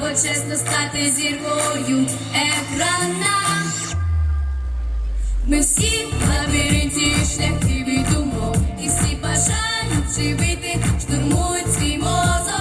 або чесно стати зіркою екрана. Ми всі в лабіринті шляхів і думок, і всі бажаючи вийти, штурмують свій мозок.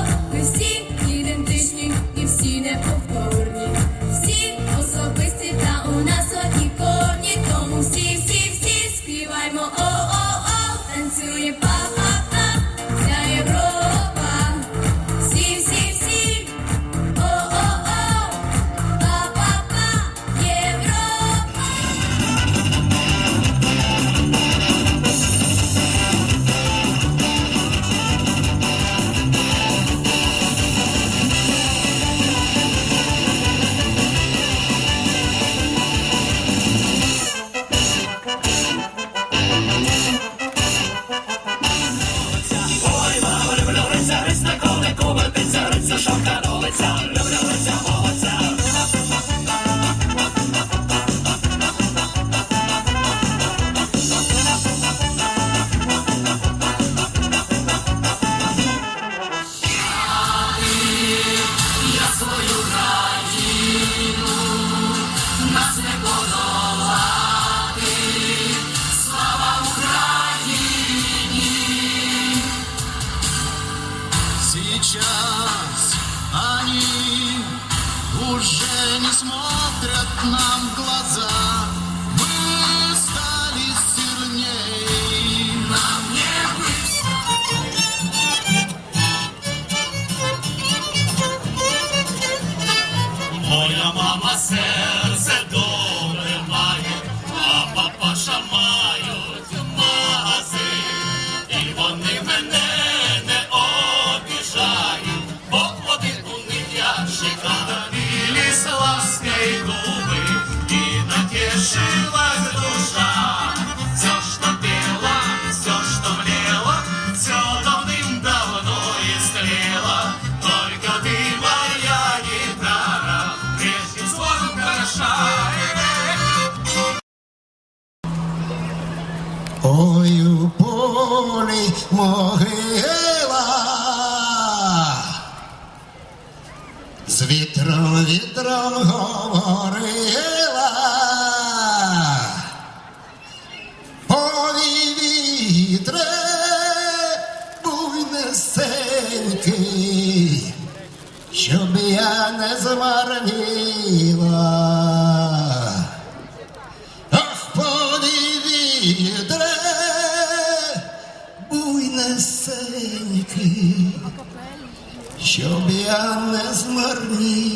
Ой, мамо, люблю риця, рисна, коли кубертиця, риця, шовка, долиця, люблю лиця, молодця. вітром говорила, Ой, вітре, буй щоб я не змарніла, ах, вітре, буй несенький, щоб я не змарніла.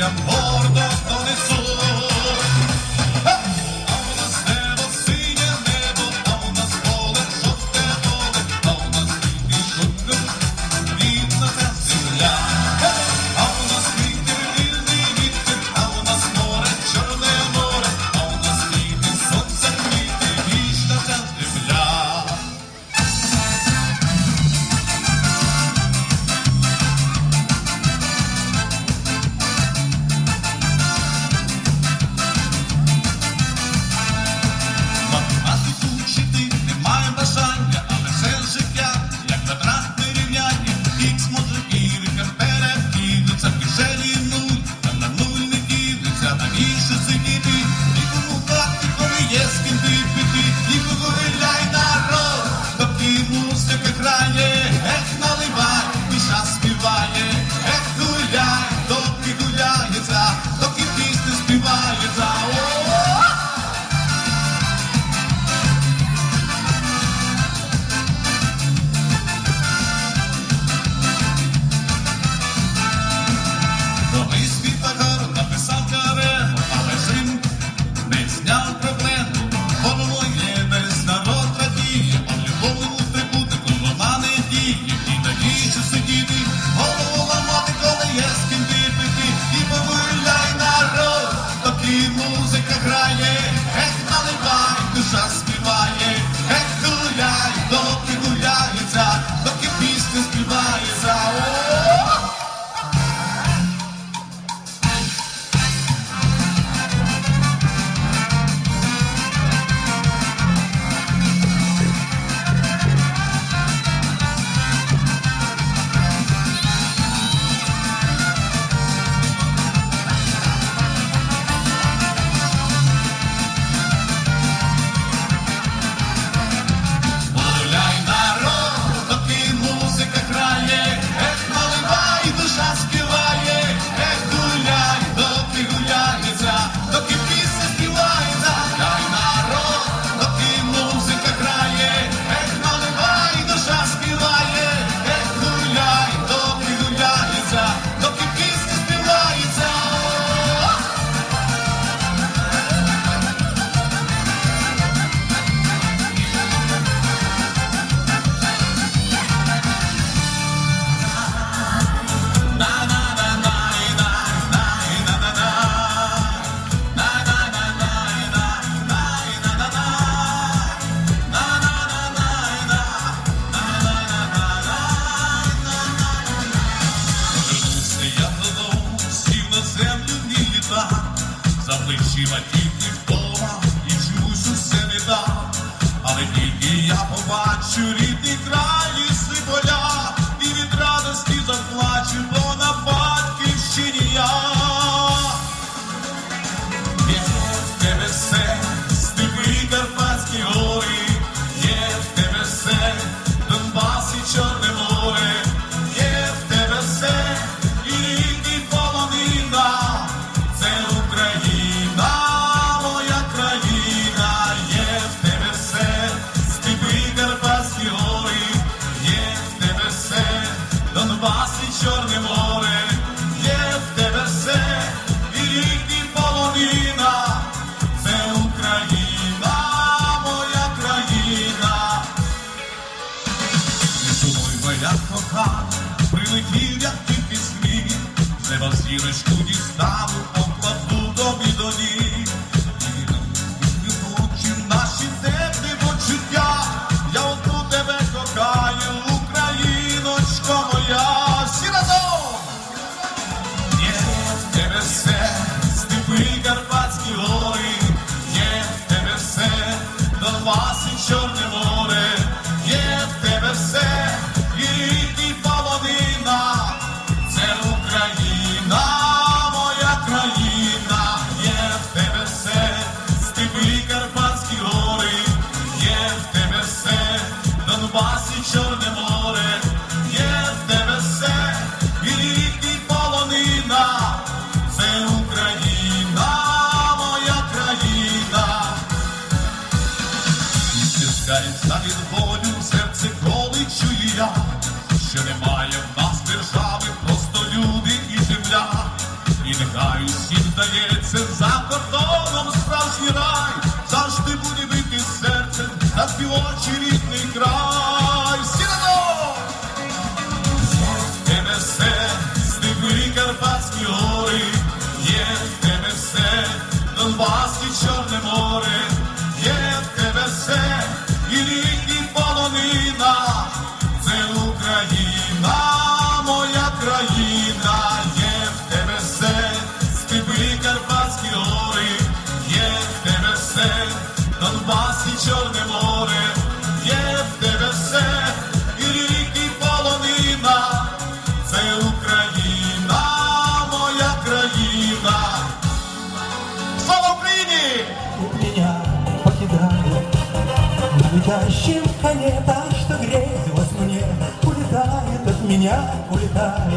your wasn't schon im Нехай здається, за кордоном справжній рай завжди буде бити серце на співочі рідний край. планета, что греет вас мне, улетает от меня, улетает.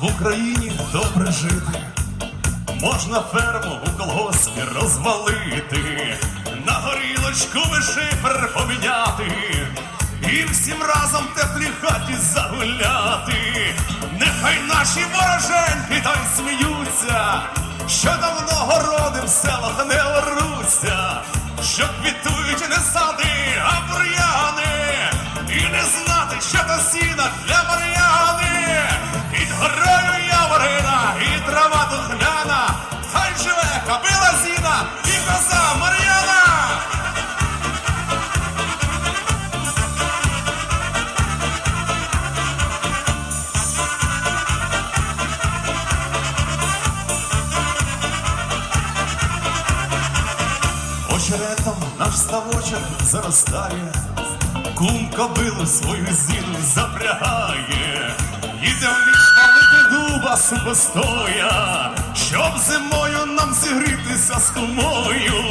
в Україні добре жити, можна ферму у колгоспі розвалити, на горілочку вишифер поміняти, і всім разом теплі хаті загуляти, нехай наші вороженьки та й сміються, що давно городи в селах не оруться, що квітують не сади, а бур'яни, і не знати, що то сіна для мари. Під горою яворина і трава духмяна, хай живе кобила зіна і коза Мар'яна. Очеретом наш ставочок заростає, кум кобилу свою зіну запрягає, їде дуба сухостоя, щоб зимою нам зігрітися з тумою.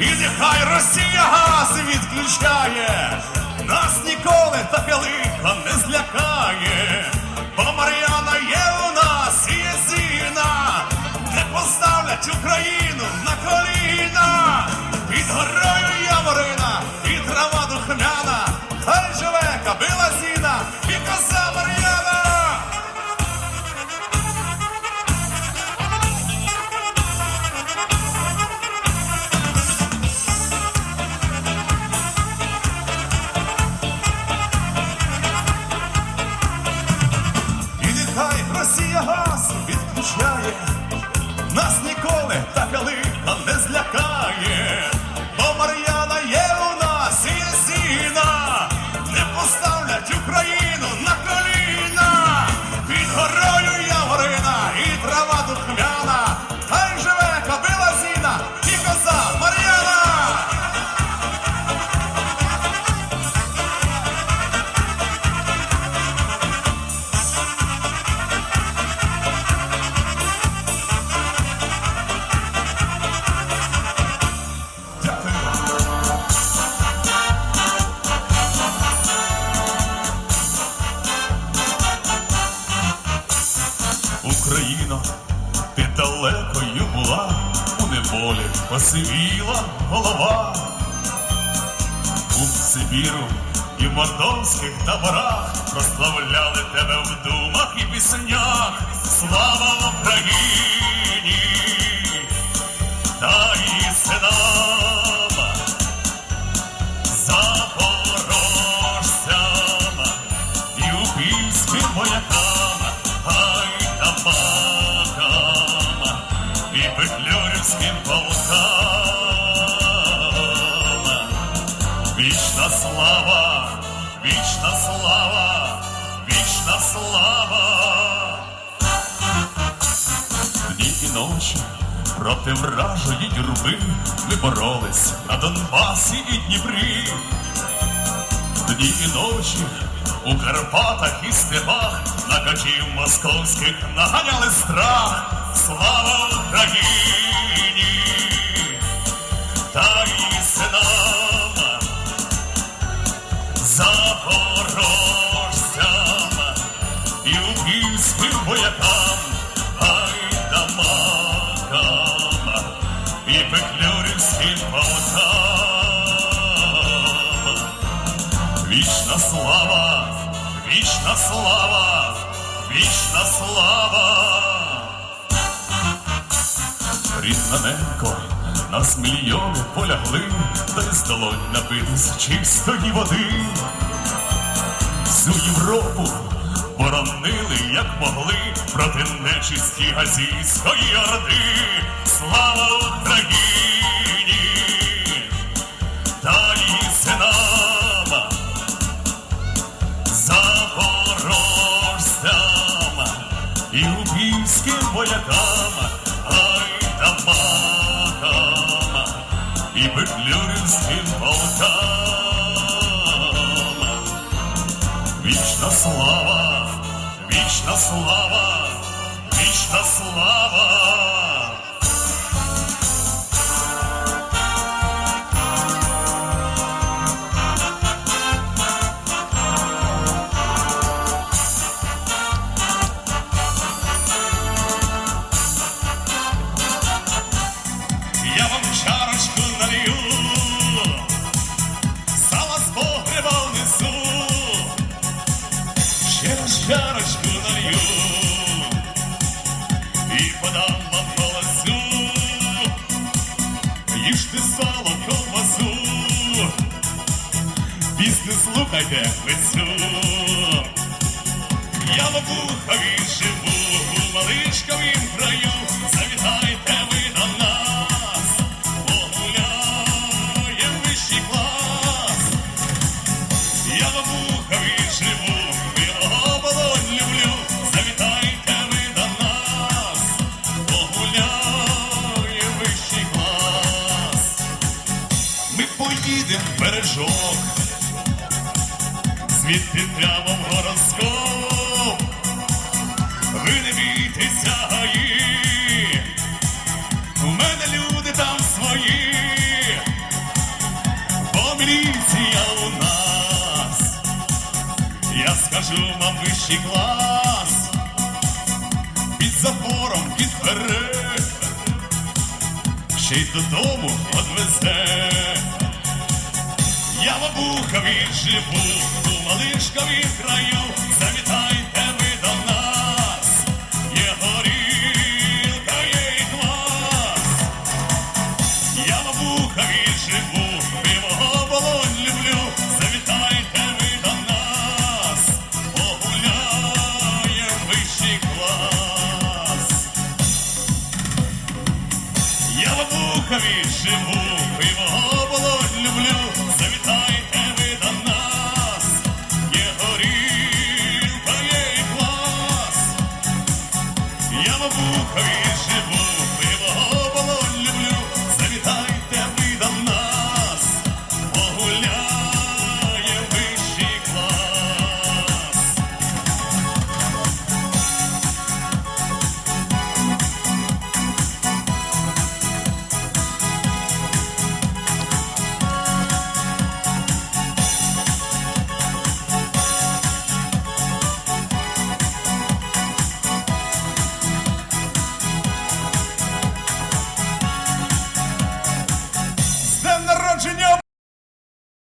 і нехай Росія газ відключає, нас ніколи та лихо не злякає, бо Мар'яна є прославляли тебе в думах і піснях. Слава Україні! Та її синам, запорожцям і упільським воякам, гайдамакам і петлюрівським полкам. Вічна слава, вічна слава, слава. Дні і ночі проти вражої юрби ми боролись на Донбасі і Дніпрі. Дні і ночі у Карпатах і степах на качів московських наганяли страх. Слава Україні! Та її упільським воякам, гайдамакам і петлюрівським полкам. Вічна слава, вічна слава, вічна слава. Рідненько, нас мільйони полягли, та й здолонь напитись чистої води. Всю Європу боронили, як могли, проти нечисті газійської орди. Слава Україні! Її синам, запорожцям і убійським воякам, гайдамакам і петлюрівським полкам. Вічна слава, вічна слава, вічна слава. ще й додому одвезе. Я бабуха від живу, у малишкові краю завітай.